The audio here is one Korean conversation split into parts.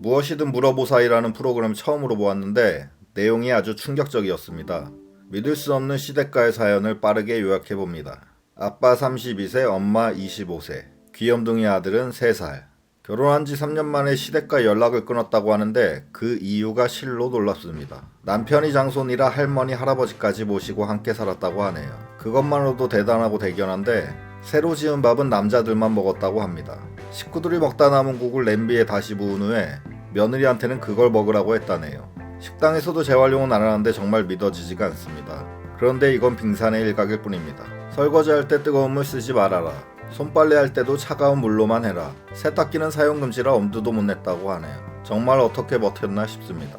무엇이든 물어보사이라는 프로그램 처음으로 보았는데 내용이 아주 충격적이었습니다. 믿을 수 없는 시댁가의 사연을 빠르게 요약해 봅니다. 아빠 32세, 엄마 25세, 귀염둥이 아들은 3살. 결혼한 지 3년 만에 시댁과 연락을 끊었다고 하는데 그 이유가 실로 놀랍습니다. 남편이 장손이라 할머니, 할아버지까지 모시고 함께 살았다고 하네요. 그것만으로도 대단하고 대견한데 새로 지은 밥은 남자들만 먹었다고 합니다. 식구들이 먹다 남은 국을 냄비에 다시 부은 후에 며느리한테는 그걸 먹으라고 했다네요. 식당에서도 재활용은 안 하는데 정말 믿어지지가 않습니다. 그런데 이건 빙산의 일각일 뿐입니다. 설거지할 때 뜨거운 물 쓰지 말아라. 손빨래 할 때도 차가운 물로만 해라. 세탁기는 사용 금지라 엄두도 못 냈다고 하네요. 정말 어떻게 버텼나 싶습니다.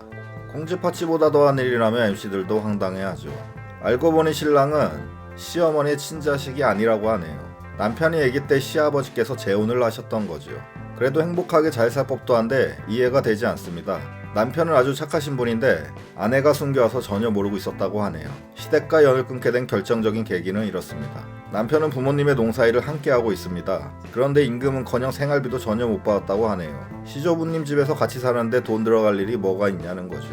콩쥐파치보다 더한 일이라면 MC들도 황당해하죠. 알고 보니 신랑은 시어머니의 친자식이 아니라고 하네요. 남편이 아기 때 시아버지께서 재혼을 하셨던 거죠. 그래도 행복하게 잘 살 법도 한데 이해가 되지 않습니다. 남편은 아주 착하신 분인데 아내가 숨겨와서 전혀 모르고 있었다고 하네요. 시댁과 연을 끊게 된 결정적인 계기는 이렇습니다. 남편은 부모님의 농사일을 함께하고 있습니다. 그런데 임금은커녕 생활비도 전혀 못 받았다고 하네요. 시조부님 집에서 같이 사는데 돈 들어갈 일이 뭐가 있냐는 거죠.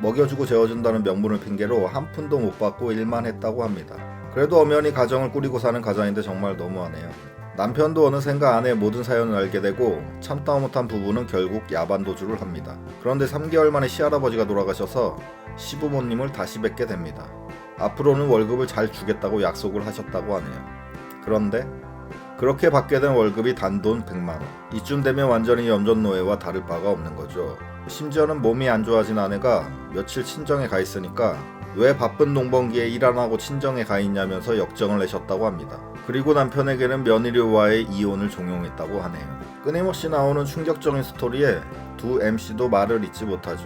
먹여주고 재워준다는 명분을 핑계로 한 푼도 못 받고 일만 했다고 합니다. 그래도 엄연히 가정을 꾸리고 사는 가장인데 정말 너무하네요. 남편도 어느샌가 아내의 모든 사연을 알게 되고 참다 못한 부부는 결국 야반 도주를 합니다. 그런데 3개월 만에 시할아버지가 돌아가셔서 시부모님을 다시 뵙게 됩니다. 앞으로는 월급을 잘 주겠다고 약속을 하셨다고 하네요. 그런데 그렇게 받게 된 월급이 단돈 100만 원. 이쯤 되면 완전히 염전노예와 다를 바가 없는 거죠. 심지어는 몸이 안 좋아진 아내가 며칠 친정에 가 있으니까 왜 바쁜 농번기에 일 안 하고 친정에 가 있냐면서 역정을 내셨다고 합니다. 그리고 남편에게는 며느리와의 이혼을 종용했다고 하네요. 끊임없이 나오는 충격적인 스토리에 두 MC도 말을 잇지 못하죠.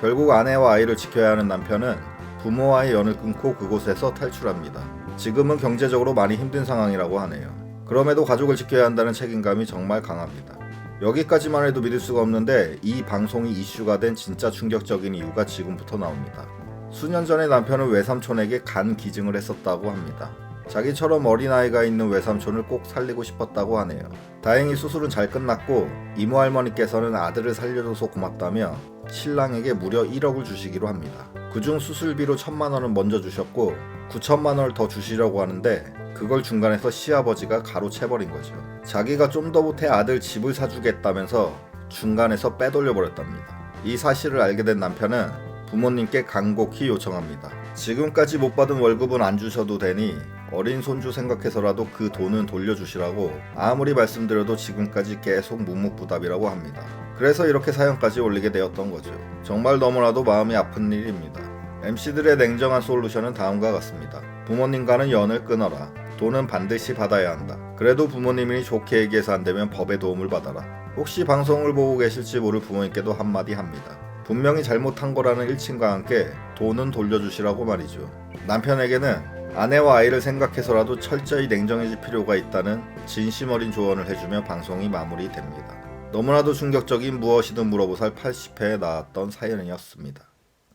결국 아내와 아이를 지켜야 하는 남편은 부모와의 연을 끊고 그곳에서 탈출합니다. 지금은 경제적으로 많이 힘든 상황이라고 하네요. 그럼에도 가족을 지켜야 한다는 책임감이 정말 강합니다. 여기까지만 해도 믿을 수가 없는데 이 방송이 이슈가 된 진짜 충격적인 이유가 지금부터 나옵니다. 수년 전에 남편은 외삼촌에게 간 기증을 했었다고 합니다. 자기처럼 어린아이가 있는 외삼촌을 꼭 살리고 싶었다고 하네요. 다행히 수술은 잘 끝났고 이모 할머니께서는 아들을 살려줘서 고맙다며 신랑에게 무려 1억을 주시기로 합니다. 그중 수술비로 천만 원을 먼저 주셨고 9천만 원을 더 주시려고 하는데 그걸 중간에서 시아버지가 가로채버린 거죠. 자기가 좀 더 못해 아들 집을 사주겠다면서 중간에서 빼돌려 버렸답니다. 이 사실을 알게 된 남편은 부모님께 간곡히 요청합니다. 지금까지 못 받은 월급은 안 주셔도 되니 어린 손주 생각해서라도 그 돈은 돌려주시라고 아무리 말씀드려도 지금까지 계속 묵묵부답이라고 합니다. 그래서 이렇게 사연까지 올리게 되었던 거죠. 정말 너무나도 마음이 아픈 일입니다. MC들의 냉정한 솔루션은 다음과 같습니다. 부모님과는 연을 끊어라. 돈은 반드시 받아야 한다. 그래도 부모님이 좋게 얘기해서 안 되면 법의 도움을 받아라. 혹시 방송을 보고 계실지 모를 부모님께도 한마디 합니다. 분명히 잘못한 거라는 일침과 함께 돈은 돌려주시라고 말이죠. 남편에게는 아내와 아이를 생각해서라도 철저히 냉정해질 필요가 있다는 진심 어린 조언을 해주며 방송이 마무리됩니다. 너무나도 충격적인 무엇이든 물어보살 80회에 나왔던 사연이었습니다.